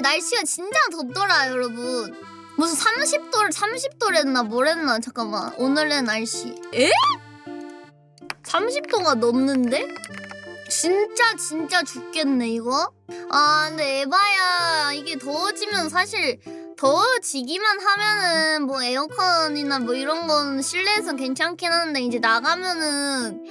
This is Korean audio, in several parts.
날씨가 진짜 덥더라 여러분 무슨 30도를 30도랬나 뭐랬나 잠깐만 오늘의 날씨 에? 30도가 넘는데? 진짜 진짜 죽겠네 이거 아 근데 에바야 이게 더워지면 사실 더워지기만 하면은 뭐 에어컨이나 뭐 이런 건 실내에선 괜찮긴 한데 이제 나가면은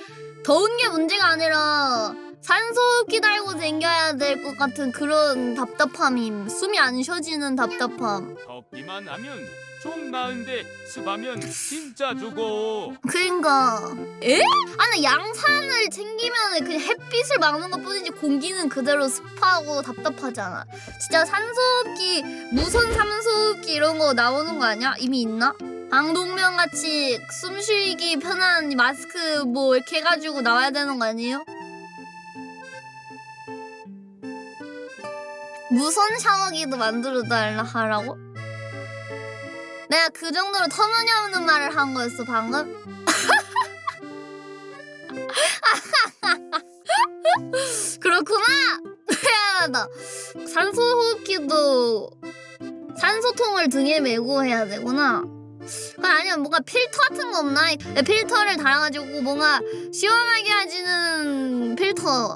더운 게 문제가 아니라 산소호흡기 달고 댕겨야 될 것 같은 그런 답답함임 숨이 안 쉬어지는 답답함 덥기만 하면 좀 나은데 습하면 진짜 죽어. 그러니까 에? 아니 양산을 챙기면 그냥 햇빛을 막는 것 뿐이지 공기는 그대로 습하고 답답하잖아 진짜 산소호흡기 무선 산소호흡기 이런 거 나오는 거 아니야? 이미 있나? 방독면 같이 숨쉬기 편한 마스크 뭐 이렇게 해가지고 나와야 되는 거 아니에요? 무선 샤워기도 만들어 달라 하라고? 내가 그 정도로 터무니없는 말을 한 거였어 방금? 그렇구나. 미안하다. 산소 호흡기도 산소통을 등에 메고 해야 되구나. 그건 아니면 뭔가 필터 같은 거 없나? 필터를 달아가지고 뭔가 시원하게 해주는 필터